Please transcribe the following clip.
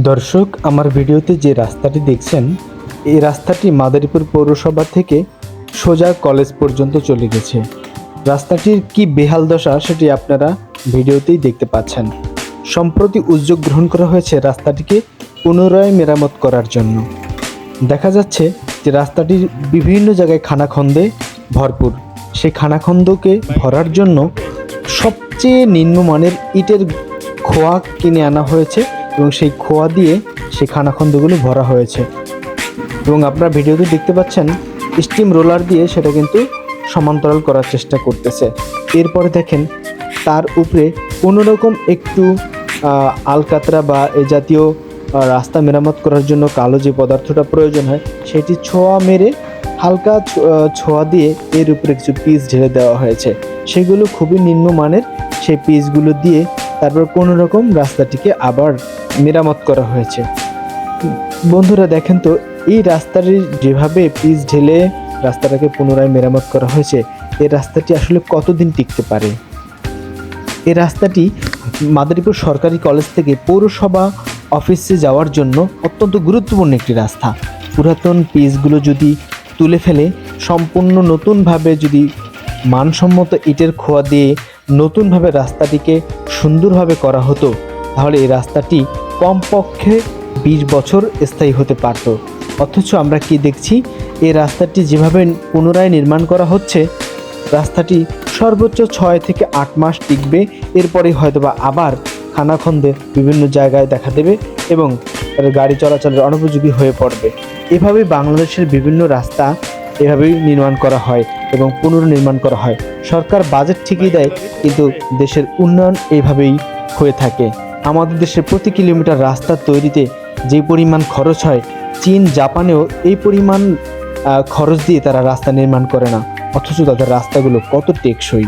দর্শক, আমার ভিডিওতে যে রাস্তাটি দেখছেন, এই রাস্তাটি মাদারীপুর পৌরসভা থেকে সোজা কলেজ পর্যন্ত চলে গেছে। রাস্তাটির কি বেহাল দশা সেটি আপনারা ভিডিওতেই দেখতে পাচ্ছেন। সম্প্রতি উদ্যোগ গ্রহণ করা হয়েছে রাস্তাটিকে পুনরায় মেরামত করার জন্য। দেখা যাচ্ছে যে রাস্তাটির বিভিন্ন জায়গায় খানাখন্দে ভরপুর। সেই খানাখন্দকে ভরার জন্য সবচেয়ে নিম্নমানের ইটের খোয়া কিনে আনা হয়েছে এবং সেই খোয়া দিয়ে সেই খানাখন্দগুলো ভরা হয়েছে। এবং আপনারা ভিডিওতে দেখতে পাচ্ছেন স্টিম রোলার দিয়ে সেটা কিন্তু সমান্তরাল করার চেষ্টা করতেছে। এরপরে দেখেন তার উপরে কোনোরকম একটু আহ, আলকাতরা বা এ জাতীয় রাস্তা মেরামত করার জন্য কালো যে পদার্থটা প্রয়োজন হয় সেটি ছোঁয়া মেরে হালকা ছোঁয়া দিয়ে এর উপরে কিছু পিস ঢেলে দেওয়া হয়েছে। সেগুলো খুবই নিম্নমানের সেই পিসগুলো দিয়ে তারপর কোনো রকম রাস্তাটিকে আবার মেরামত করা হয়েছে। বন্ধুরা, দেখেন তো, এই রাস্তাটি যেভাবে পিচ ঢেলে রাস্তাটাকে পুনরায় মেরামত করা হয়েছে, এই রাস্তাটি আসলে কতদিন টিকতে পারে? এই রাস্তাটি মাদারীপুর সরকারি কলেজ থেকে পৌরসভা অফিসে যাওয়ার জন্য অত্যন্ত গুরুত্বপূর্ণ একটি রাস্তা। পুরাতন পিচগুলো যদি তুলে ফেলে, সম্পূর্ণ নতুনভাবে যদি মানসম্মত ইটের খোয়া দিয়ে নতুনভাবে রাস্তাটিকে সুন্দরভাবে করা হতো, তাহলে এই রাস্তাটি কমপক্ষে বিশ বছর স্থায়ী হতে পারত। অথচ আমরা কি দেখছি, এই রাস্তাটি যেভাবে পুনরায় নির্মাণ করা হচ্ছে, রাস্তাটি সর্বোচ্চ ছয় থেকে আট মাস টিকবে এরপরে হয়তোবা আবার খানাখন্দে বিভিন্ন জায়গায় দেখা দেবে এবং গাড়ি চলাচলের অনুপযোগী হয়ে পড়বে। এভাবে বাংলাদেশের বিভিন্ন রাস্তা এভাবেই নির্মাণ করা হয়। এবং পুনর্নির্মাণ করা হয়। সরকার বাজেট ঠিকই দেয়, কিন্তু দেশের উন্নয়ন এইভাবেই হয়ে থাকে। আমাদের দেশে প্রতি কিলোমিটার রাস্তা তৈরিতে যে পরিমাণ খরচ হয়, চীন, জাপানেও এই পরিমাণ খরচ দিয়ে তারা রাস্তা নির্মাণ করে না। অথচ তাদের রাস্তাগুলো কত টেকসই।